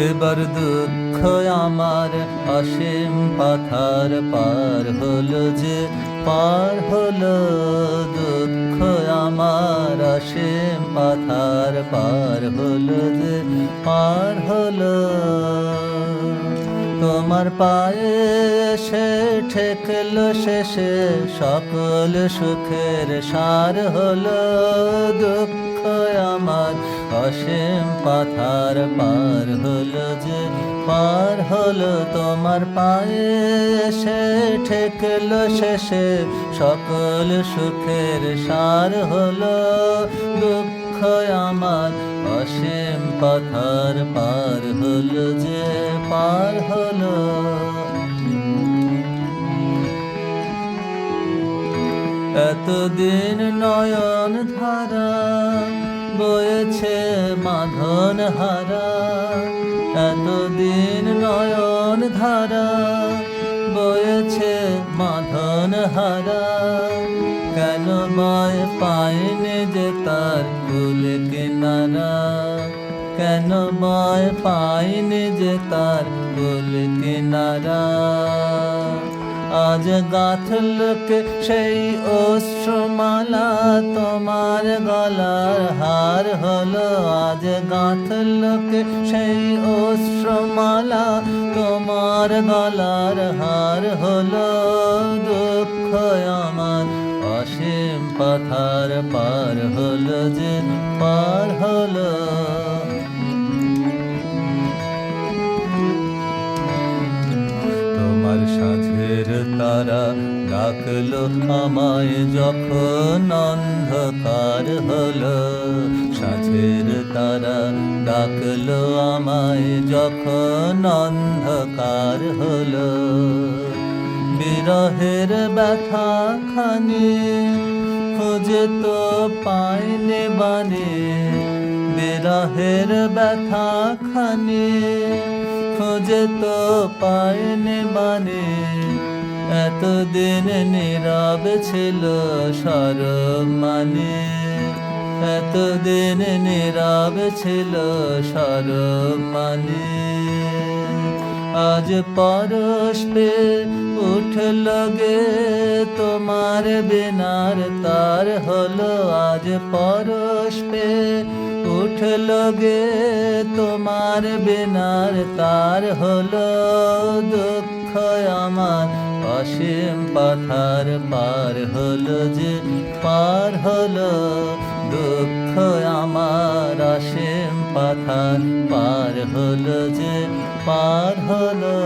এবার দুঃখ আমার অসীম পাথার পার হল যে, পার হল দুঃখ আমার অসীম পাথার পার হলো যে, পার হলো তোমার পায়ে সে ঠেকলো শেষে, সকল সুখের সার হলো দুঃখ আমার। অসীম পাথার পার হলো যে, পার হলো তোমার পায়ে সে ঠেকলো শেষে, সকল সুখের সার হলো দুঃখ আমার অসীম পাথার পার হলো যে পার হলো। এতদিন নয়ন ধারা বয়েছে মাধন হারা। এতদিন নয়ন ধারা বয়েছে মাধন হারা। বয় পায়নি যে তার কুল কিনারা। কেন বয় পায়নি যে তার কুল কিনারা। আজ গাথলকে সেই অশ্রমালা, তোমার গলার হার হলো আজ গাথলকে সেই অশ্রমালা, তোমার গলার হার হলো দুঃখ আমার অসীম পাথার পার হলো যে পার হলো। তোমার সাঝের তারা ডাকলো আমায় যখন অন্ধকার হলো। সাঝের তারা ডাকলো আমায় যখন অন্ধকার হলো। বিরহের ব্যথা খানি, খুঁজে তো পাইনে বানে। বিরহের ব্যথা খানি, খোঁজে তো পাইনি মানে এতদিন নীরব ছিল সরব মানে এতদিন নীরব ছিল সরব মানে আজ পরশ পে উঠল গে তোমার বিনার তার হলো আজ পরশ পে উঠল গে তোমার বিনার তার হলো দুঃখ আমার অসীম পাথার পার হলো যে পার হলো দুঃখ আমার অসীম পাথার পার হলো যে পার হলো